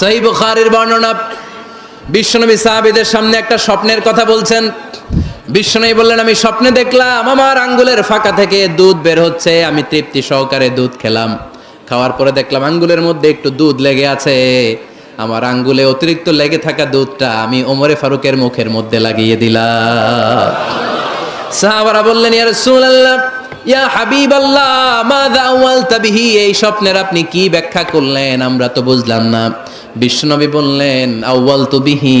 সহি বুখারীর বর্ণনা বিশ্বনবী সাহাবীদের সামনে একটা স্বপ্নের কথা বলছেন। বিশ্বনবী বললেন, আমি স্বপ্নে দেখলাম, আমার আঙ্গুলের ফাঁকা থেকে দুধ বের হচ্ছে, আমি তৃপ্তি সহকারে দুধ খেলাম। খাওয়ার পরে দেখলাম আঙ্গুলের মধ্যে একটু দুধ লেগে আছে, আমার আঙ্গুলে অতিরিক্ত লেগে থাকা দুধটা আমি ওমরে ফারুকের মুখের মধ্যে লাগিয়ে দিলাম। সাহাবারা বললেন, ইয়া রাসূলুল্লাহ, ইয়া হাবিবাল্লাহ, মাযা আওয়ালতা বিহি? এই স্বপ্নের আপনি কি ব্যাখ্যা করলেন? আমরা তো বুঝলাম না। বিশ্বনবী বললেন আউয়ালতু বিহি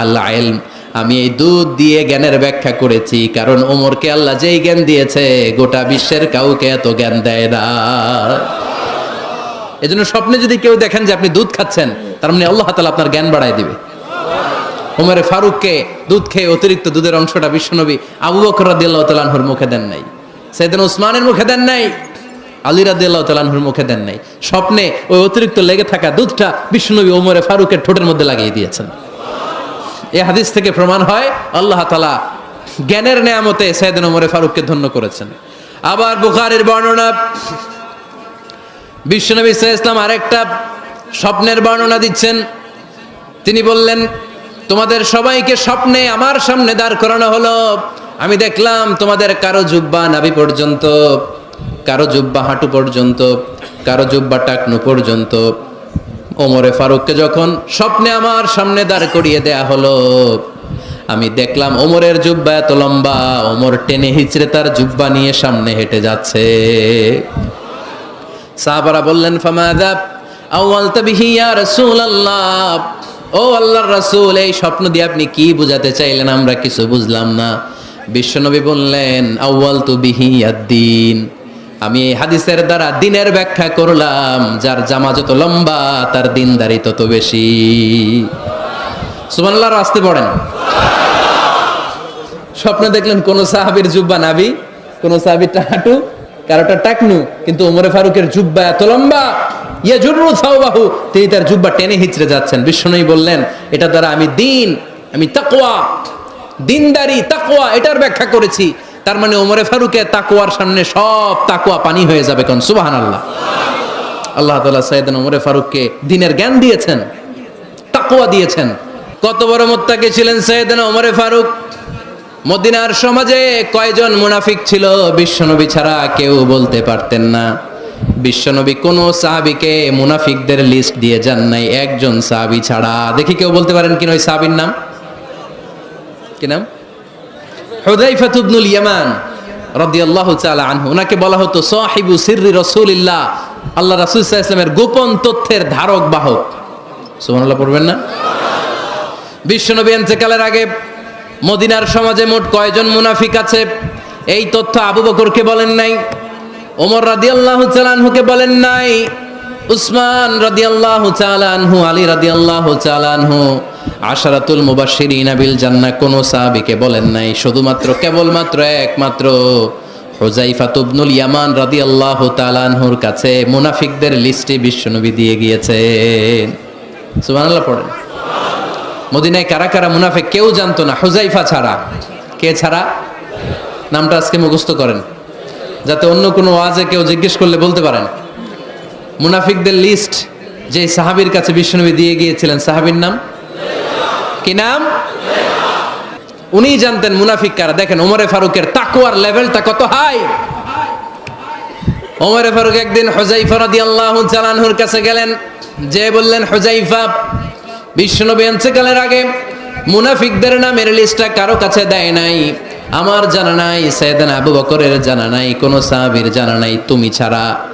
আল ইলম আমি এই দুধ দিয়ে জ্ঞানের ব্যাখ্যা করেছি, কারণ ওমরকে আল্লাহ যেই জ্ঞান দিয়েছে, গোটা বিশ্বের কাউকে এত জ্ঞান দেয় না। এজন্য স্বপ্নে যদি কেউ দেখেন যে আপনি দুধ খাচ্ছেন, তার মানে আল্লাহ তাআলা আপনার জ্ঞান বাড়ায় দিবে। ওমরে ফারুককে দুধ খেয়ে অতিরিক্ত দুধের অংশটা বিশ্বনবী আবু বকর রাদিয়াল্লাহু তাআলার মুখে দেন নাই সেদিন ওসমানের মুখে দেন নাই। আলী রাদিয়াল্লাহু তাআলার মুখে দেন নাই। স্বপ্নে ওই অতিরিক্ত লেগে থাকা দুধটা বিশ্বনবী ওমরে ফারুকের ঠোঁটের মধ্যে লাগিয়ে দিয়েছেন। এই হাদিস থেকে প্রমাণ হয়, আল্লাহ তাআলা জ্ঞানের নেয়ামতে সৈয়দিন ওমরে ফারুককে ধন্য করেছেন। আবার বুখারীর বর্ণনা, বিশ্বনবী ইসলাম আরেকটা স্বপ্নের বর্ণনা দিচ্ছেন। তিনি বললেন, তোমাদের সবাইকে স্বপ্নে আমার সামনে দাঁড় করানো হলো। আমি দেখলাম তোমাদের কারও জুব্বা নাভি পর্যন্ত। কারও জুব্বা হাঁটু পর্যন্ত, কারও জুব্বা টাকনু পর্যন্ত। ওমরে ফারুককে যখন স্বপ্নে আমার সামনে দাঁড় করিয়ে দেয়া হলো, আমি দেখলাম ওমরের জুব্বা এত লম্বা, ওমর টেনে হিচড়ে তার জুব্বা নিয়ে সামনে হেঁটে যাচ্ছে। সাহাবারা বললেন ফামাদা আউয়ালতা বিহি ইয়া রাসূলুল্লাহ? ও আল্লাহর রাসূল, এই স্বপ্ন দিয়ে আপনি কি বুঝাতে চাইলেন? আমরা কিছু বুঝলাম না। বিশ্বনবী বললেন আউয়ালতু বিহি আদ-দ্বীন আমি হাদিসের দ্বারা দিনের ব্যাখ্যা করলাম, যার জামা যত লম্বা, তার দিনদারি তত বেশি। সুবহানাল্লাহ আসতে পড়েন। স্বপ্নে দেখলেন কোন সাহাবীর জুব্বা নাবি কোন সাহাবীর হাঁটু কারোটা টাকনু, কিন্তু ওমরে ফারুকের জুব্বা এত লম্বা। ইয়ে জুরু বাহু তিনি তার জুব্বা টেনে হিচড়ে যাচ্ছেন। বিষ্ণুই বললেন, এটা দ্বারা আমি দিন, আমি তাকওয়া, দিনদারি, তাকওয়া, এটার ব্যাখ্যা করেছি। তার মানে ওমরে ফারুকের তাকওয়ার সামনে সব তাকুয়া পানি হয়ে যাবে কোন? সুবহানাল্লাহ। আল্লাহ তাআলা সাইয়েদনা ওমরে ফারুককে দিনের জ্ঞান দিয়েছেন তাকুয়া দিয়েছেন। কত বড় মোত্তাকি ছিলেন সাইয়েদনা ওমরে ফারুক। মদিনার সমাজে কয়জন মুনাফিক ছিল বিশ্বনবী ছাড়া কেউ বলতে পারতেন না। বিশ্বনবী কোন সাহাবিকে মুনাফিকদের লিস্ট দিয়ে যান নাই, একজন সাহাবি ছাড়া। দেখি কেউ বলতে পারেন কিনা ওই সাহাবির নাম? কি নাম? হুদাইফাত ইবনুল ইয়ামান রাদিয়াল্লাহু তাআলা আনহু, ওনাকে বলা হতো সাহিবু সিররি রাসূলিল্লাহ। আল্লাহ রাসূল সাল্লাল্লাহু গোপন তথ্যের ধারক, বাহক। সুবহানাল্লাহ, পড়বেন না? বিশ্বনবী এন্তেকালের আগে মদিনার সমাজে মোট কয়জন মুনাফিক আছে? এই তথ্য আবু বকরকে বলেন নাই, ওমর রাদিয়াল্লাহু চালানহুকে বলেন নাই। উসমান রাদিয়াল্লাহু চালানহু আলী রাদিয়াল্লাহু চালানহু আশারাতুল মুবাশশিরিন বিল জান্নাহ, কোন সাহাবীকে বলেন নাই। শুধুমাত্র কেবলমাত্র একমাত্র হুজাইফা ইবনুল ইয়ামান রাদিয়াল্লাহু তাআলাহুর কাছে মুনাফিকদের লিস্টে বিশ্বনবী দিয়ে গিয়েছেন। সুবহানাল্লাহ পড়েন। মদিনায় কারা কারা মুনাফেক কেউ জানতো না। হুজাইফা ছাড়া। কে ছাড়া? নামটা আজকে মুখস্থ করেন। যাতে অন্য কোনো ওয়াজে কেউ জিজ্ঞেস করলে বলতে পারেন। মুনাফিকদের লিস্ট যে সাহাবীর কাছে বিশ্বনবী দিয়ে গিয়েছিলেন, সাহাবীর নাম? কি নাম? উনি জানতেন মুনাফিক কারা। দেখেন ওমরে ফারুকের তাকুয়ার লেভেলটা কত হাই। ওমরে ফারুক একদিন হুজাইফা রাদিয়াল্লাহু জালানহুর কাছে গেলেন। যে বললেন হুজাইফা বিশ্বনবী এন্তেকালের আগে মুনাফিকদের নামের লিস্টটা কারও কাছে দেয় নাই। আমার জানা নাই, সৈয়দান আবু বকরের জানা নাই, কোনো সাহাবীর জানা নাই, তুমি ছাড়া।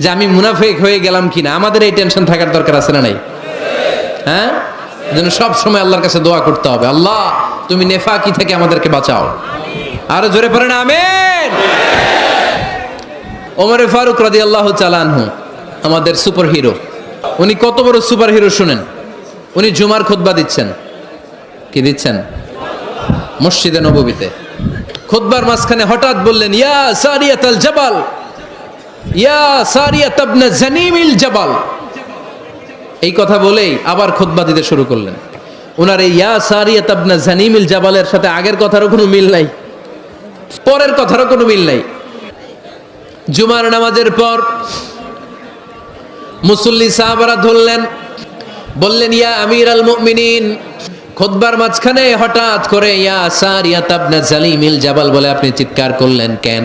যে আমি মুনাফিক হয়ে গেলাম কিনা? আমাদের এই টেনশন থাকার দরকার আছে না নাই? হ্যাঁ? যেন সব সময় আল্লাহর কাছে দোয়া করতে হবে। আল্লাহ, তুমি নেফাকি থেকে আমাদেরকে বাঁচাও। আরও জোরে পড়ে না, আমেন? ওমরে ফারুক রাদি আল্লাহ চালানহু আমাদের সুপার হিরো উনি কত বড় সুপার হিরো শুনেন? উনি জুমার খুতবা দিচ্ছেন। কি দিচ্ছেন? মসজিদে নববীতে। খুতবার মাঝখানে হঠাৎ বললেন, ইয়া সারিয়াত আল জাবাল। ইয়া সারিয়াত আবনা জানিমিল জাবাল। এই কথা বলেই আবার খুতবা দিতে শুরু করলেন। ওনার এই ইয়া সারিয়াত আবনা জানিমিল জাবালের সাথে আগের কথারও কোনো মিল নাই, পরের কথারও কোনো মিল নাই। জুমার নামাজের পর মুসল্লি সাহাবারা ধরলেন, বললেন, ইয়া আমির আল মুমিনিন। খুতবার মাঝখানে হঠাৎ করে ইয়া সারিয়া তাবনা জালিমিল জাবাল বলে আপনি চিৎকার করলেন কেন?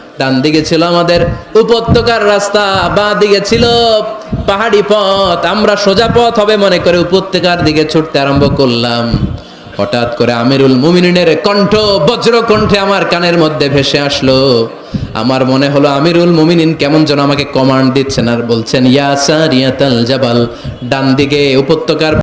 ডান দিকে ছিল আমাদের উপত্যকার রাস্তা, বাঁ দিকে ছিল পাহাড়ি পথ। আমরা সোজা পথ হবে মনে করে উপত্যকার দিকে ছুটতে আরম্ভ করলাম। হঠাৎ করে আমিরুল মুমিনের কণ্ঠ বজ্র কণ্ঠে আমার কানের মধ্যে ভেসে আসলো। আমার মনে হলো আমিরুল মুমিনিন কেমন যেন আমাকে কমান্ড দিচ্ছেন আর বলছেন ইয়াসা রিয়াতাল জাবাল। ডান দিকে উপত্যকার